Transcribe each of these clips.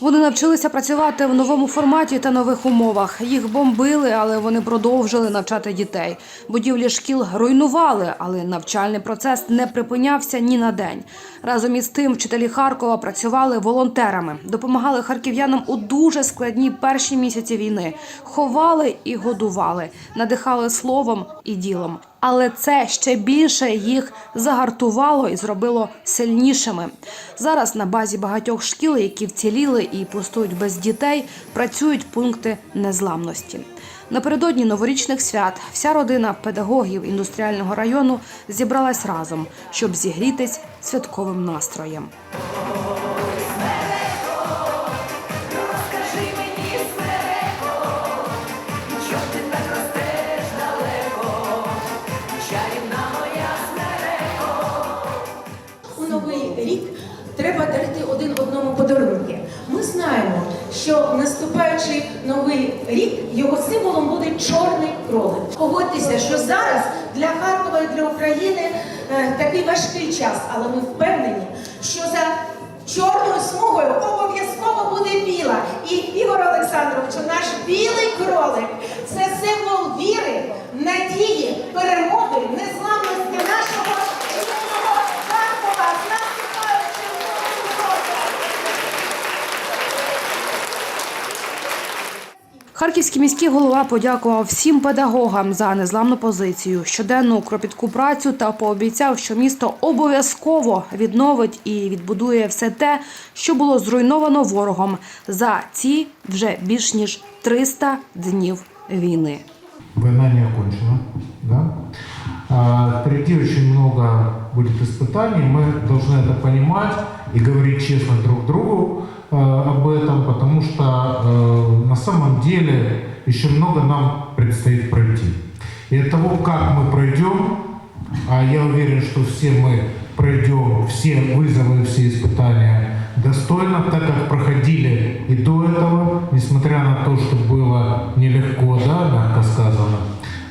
Вони навчилися працювати в новому форматі та нових умовах. Їх бомбили, але вони продовжили навчати дітей. Будівлі шкіл руйнували, але навчальний процес не припинявся ні на день. Разом із тим, вчителі Харкова працювали волонтерами, допомагали харків'янам у дуже складні перші місяці війни, ховали і годували, надихали словом і ділом. Але це ще більше їх загартувало і зробило сильнішими. Зараз на базі багатьох шкіл, які вціліли і пустують без дітей, працюють пункти незламності. Напередодні новорічних свят вся родина педагогів індустріального району зібралась разом, щоб зігрітись святковим настроєм. Ми знаємо, що наступаючий новий рік його символом буде чорний кролик. Погодьтеся, що зараз для Харкова і для України е, такий важкий час, але ми впевнені, що за чорною смугою обов'язково буде біла. І Ігор Олександровичу, наш білий кролик це символ віри, надії, перемоги, незламності Харківський міський голова подякував всім педагогам за незламну позицію, щоденну кропітку працю та пообіцяв, що місто обов'язково відновить і відбудує все те, що було зруйновано ворогом за ці вже більш ніж 300 днів війни. Война не окончена, да? А, очень много будет испытаний. Мы должны это понимать и говорить честно друг другу э, об этом, потому что э, на самом деле еще много нам предстоит пройти. И от того, как мы пройдем, а я уверен, что все мы пройдем все вызовы, все испытания достойно, так как проходили и до этого, несмотря на то, что было нелегко, да, мягко сказано.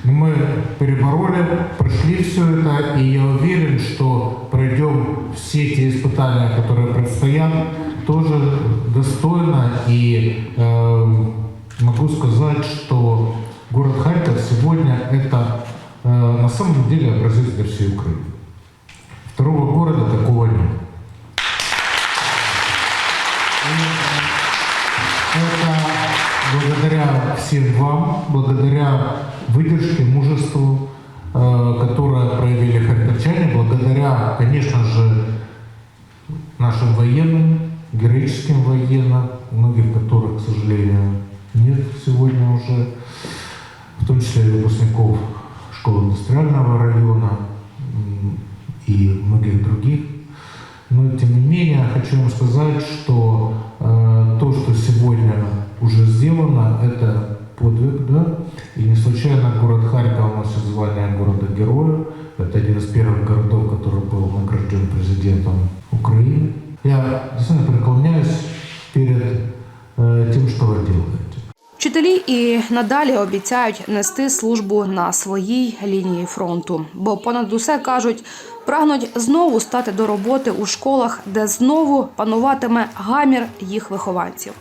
Мы перебороли, прошли все это, и я уверен, что пройдем все те испытания, которые предстоят, тоже достойно. И э, могу сказать, что город Харьков сегодня это э, на самом деле образец для всей Украины. Второго города такого нет. Это благодаря всем вам, благодаря выдержке, мужеству, э, которое проявили харьковчане, благодаря, конечно же, нашим военным, героическим военным, многих которых, к сожалению, нет сегодня уже, в том числе и выпускников школы индустриального района и многих других. Но тем не менее, хочу вам сказать, что уже сделано, это подвиг, да? И не случайно город Харьков носит звание города-героя. Это один из первых городов, который был награжден президентом Украины. Я действительно преклоняюсь перед э, тем, что вы делаете. Вчителі і надалі обіцяють нести службу на своїй лінії фронту, бо понад усе кажуть, прагнуть знову стати до роботи у школах, де знову пануватиме гамір їх вихованців.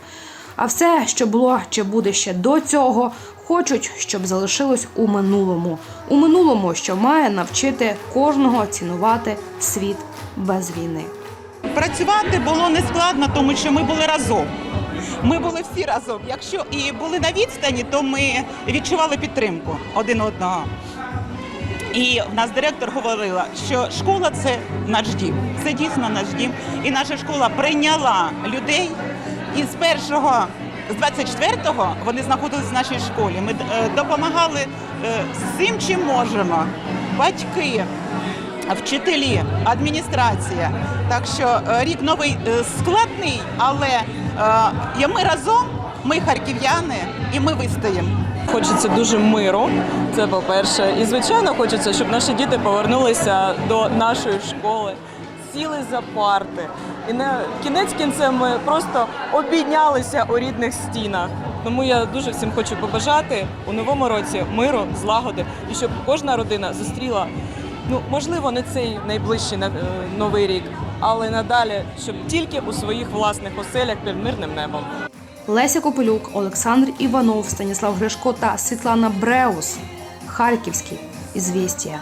А все, що було чи буде ще до цього, хочуть, щоб залишилось у минулому, у минулому, що має навчити кожного цінувати світ без війни. Працювати було не складно, тому що ми були разом. Ми були всі разом. Якщо і були на відстані, то ми відчували підтримку один одного. І в нас директор говорила, що школа це наш дім. Це дійсно наш дім. І наша школа прийняла людей. І з першого, з 24-го вони знаходились в нашій школі. Ми е, допомагали е, всім, чим можемо. Батьки, вчителі, адміністрація. Так що е, рік новий складний, але ми разом, ми харків'яни, і ми вистоїмо. Хочеться дуже миру, це по-перше. І звичайно, хочеться, щоб наші діти повернулися до нашої школи, сіли за парти. І на кінець кінцем ми просто обійнялися у рідних стінах. Тому я дуже всім хочу побажати у новому році миру, злагоди і щоб кожна родина зустріла, ну можливо, не цей найближчий на- е, новий рік, але надалі, щоб тільки у своїх власних оселях під мирним небом. Леся Копилюк, Олександр Іванов, Станіслав Гришко та Світлана Бреус. Харківські. Ізвістія.